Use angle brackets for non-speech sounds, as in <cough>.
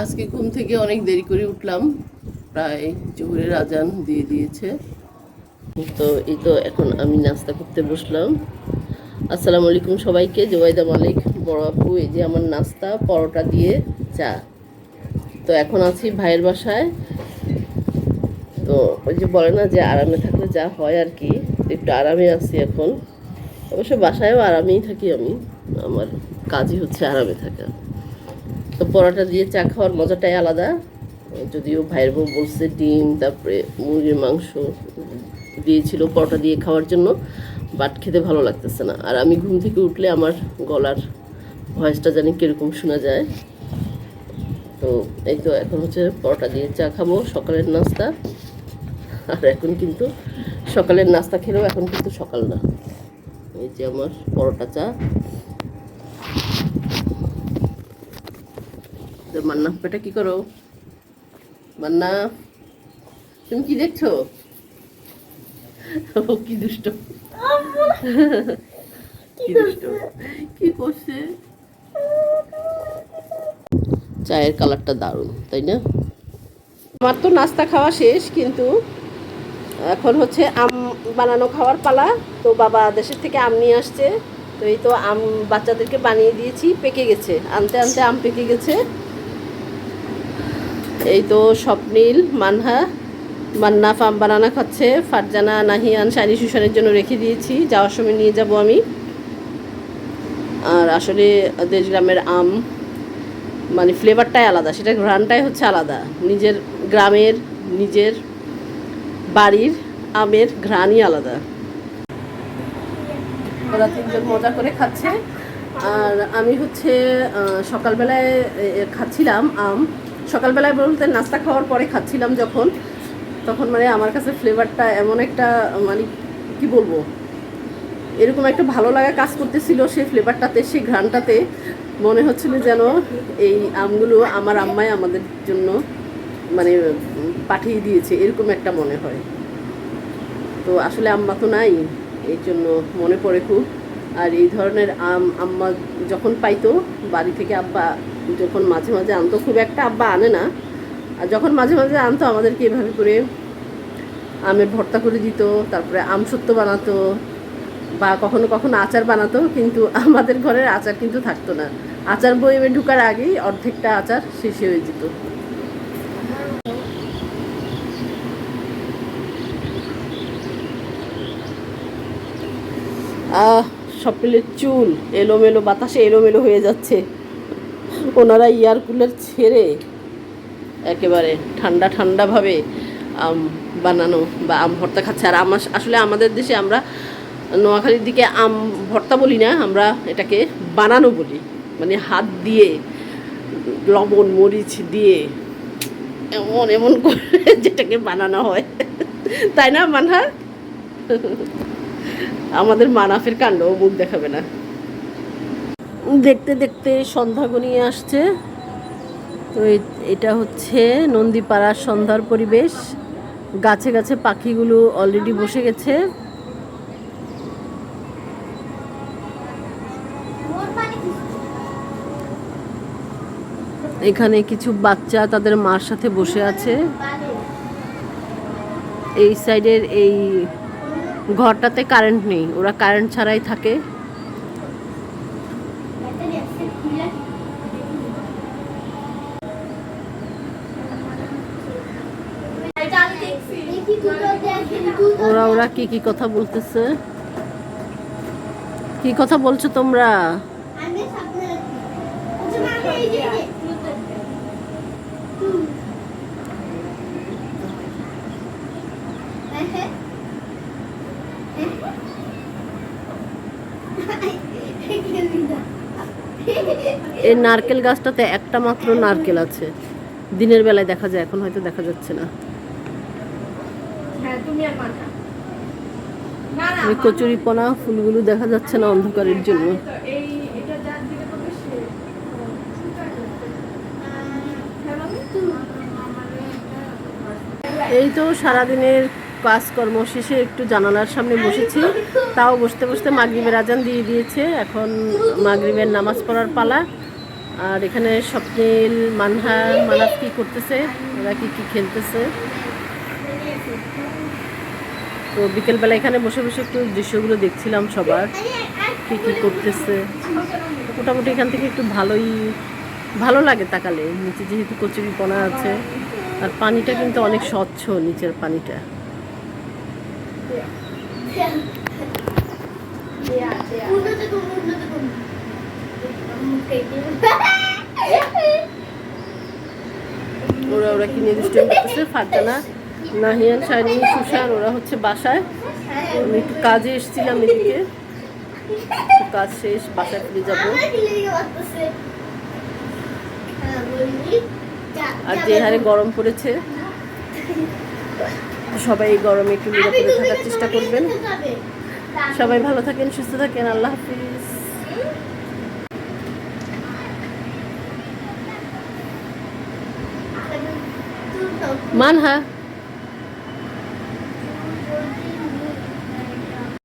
আজকে ঘুম থেকে অনেক দেরি করে উঠলাম। প্রায় জোহরের আজান দিয়ে দিয়েছে। তো এই তো এখন আমি নাস্তা করতে বসলাম। আসসালামু আলাইকুম সবাইকে, জোবাইদা মালিক, বড় আপু, এই যে আমার নাস্তা, পরোটা দিয়ে চা। তো এখন আছি ভাইয়ের বাসায়। তো ওই যে বলে না যে আরামে থাকলে যা হয় আর কি, একটু আরামে আছি এখন। অবশ্য বাসায়ও আরামেই থাকি আমি। আমার কাজই হচ্ছে আরামে থাকা। তো পরোটা দিয়ে চা খাওয়ার মজাটাই আলাদা। যদিও ভাইয়ের বউ বলছে ডিম, তারপরে মুরগির মাংস দিয়েছিল পরোটা দিয়ে খাওয়ার জন্য বাট খেতে ভালো লাগতেছে না। আর আমি ঘুম থেকে উঠলে আমার গলার ভয়েসটা জানি কীরকম শোনা যায়। তো এই তো এখন হচ্ছে পরোটা দিয়ে চা খাব, সকালের নাস্তা। আর এখন কিন্তু সকালের নাস্তা খেলেও এখন কিন্তু সকাল না। এই যে আমার পরোটা চা। মান্না পেটা কি করো? মান্না তুমি কি দেখছ? ও কি দুষ্ট। কি দুষ্ট। কি করছে? চায়ের কালারটা দারুণ তাই না? আমার তো নাস্তা খাওয়া শেষ কিন্তু এখন হচ্ছে আম বানানো খাওয়ার পালা। তো বাবা দেশের থেকে আম নিয়ে আসছে। তো এই তো আম বাচ্চাদেরকে বানিয়ে দিয়েছি পেকে গেছে। আনতে আনতে আম পেকে গেছে। এই তো স্বপ্নীল মানহা, মান্না ফাম বানানা খাচ্ছে, ফারজানা, নাহিয়ান শানি সুশানের জন্য রেখে দিয়েছি, যাওয়ার সময় নিয়ে যাব আমি। আর আসলে দেশগ্রামের আম মানে ফ্লেভারটাই আলাদা সেটা ঘ্রাণটাই হচ্ছে আলাদা। নিজের গ্রামের, নিজের বাড়ির আমের ঘ্রাণই আলাদা। ওরা তিনজন মজা করে খাচ্ছে। আর আমি হচ্ছে সকালবেলায় খাচ্ছিলাম আম। সকালবেলায় বলতে নাস্তা খাওয়ার পরে খাচ্ছিলাম যখন, তখন মানে আমার কাছে ফ্লেভারটা এমন একটা মানে কি বলব, এরকম একটা ভালো লাগা কাজ করতেছিল সেই ফ্লেভারটাতে সেই ঘ্রাণটাতে। মনে হচ্ছিল যেন এই আমগুলো আমার আম্মাই আমাদের জন্য মানে পাঠিয়ে দিয়েছে, এরকম একটা মনে হয়। তো আসলে আম্মা তো নাই এই জন্য মনে পড়ে খুব। আর এই ধরনের আম, আম্মা যখন পাইতো, বাড়ি থেকে আব্বা যখন মাঝে মাঝে আনতো, খুব একটা আব্বা আনে না। আর যখন মাঝে মাঝে আনতো, আমাদেরকে এভাবে করে আমের ভর্তা করে দিত, তারপরে আম সত্য বানাতো, বা কখনো কখনো আচার বানাতো, কিন্তু আমাদের ঘরের আচার কিন্তু থাকতো না। আচার বইয়ে ঢুকার আগেই অর্ধেকটা আচার শেষে হয়ে যেত। আহ সপেলের চুল, এলোমেলো বাতাসে এলোমেলো হয়ে যাচ্ছে। ওনারা ইয়ার কুলার ছেড়ে একেবারে ঠান্ডা ঠান্ডাভাবে আম বানানো বা আম ভর্তা খাচ্ছে। আর আমার আসলে আমাদের দেশে আমরা নোয়াখালীর দিকে আম ভর্তা বলি না, আমরা এটাকে বানানো বলি। মানে হাত দিয়ে, লবণ, মরিচ দিয়ে এমন এমন করে <laughs> যেটাকে বানানো হয়। <laughs> তাই না মানহা <laughs> আমাদের মানাফের কাণ্ড মুখ দেখাবে না। দেখতে দেখতে সন্ধ্যা গনিয়ে আসছে। তো এটা হচ্ছে নন্দীপাড়ার সন্ধ্যার পরিবেশ। গাছে গাছে পাখিগুলো অলরেডি বসে গেছে। এখানে কিছু বাচ্চা তাদের মার সাথে বসে আছে। এই সাইডের এই ঘরটাতে কারেন্ট নেই, ওরা কারেন্ট ছাড়াই থাকে। ওরা কি কি কথা বলতেছে? কি কথা বলছো তোমরা? এই নারকেল গাছটাতে একটা মাত্র নারকেল আছে। দিনের বেলায় দেখা যায় এখন হয়তো দেখা যাচ্ছে না। হ্যাঁ তুমি আর মাথা না না কচুরিপনা ফুলগুলো দেখা যাচ্ছে না অন্ধকারের জন্য। এই তো সারাদিনের কাজকর্ম শেষে একটু জানালার সামনে বসেছি। তাও বসতে বসতে মাগরিবের আজান দিয়ে দিয়েছে। এখন মাগরিবের নামাজ পড়ার পালা। আর এখানে স্বপ্নিল, মানহা মানাফ কি করতেছে? ওরা কি কি খেলতেছে? তো বিকেলবেলা এখানে বসে বসে একটু দৃশ্যগুলো দেখছিলাম সবার, কি কি করতেছে। মোটামুটি এখান থেকে একটু ভালোই, ভালো লাগে তাকালে। নিচে যেহেতু কচুরিপনা আছে, আর পানিটা কিন্তু অনেক স্বচ্ছ নিচের পানিটা। ওরা ওরা কি নিয়ে দুষ্টামি করতেছে? ফারজানা নাহিয়ান শাইনি সুষার ওরা হচ্ছে বাসায়। আমি একটু কাজে এসেছিলাম এদিকে। কাজ শেষ, বাসায় ফিরে যাব। আর যে হারে গরম পড়েছে সবাই এই গরমে একটু নিরাপদে থাকার চেষ্টা করবেন। সবাই ভালো থাকেন, সুস্থ থাকেন, আল্লাহ হাফিজ। মানহা।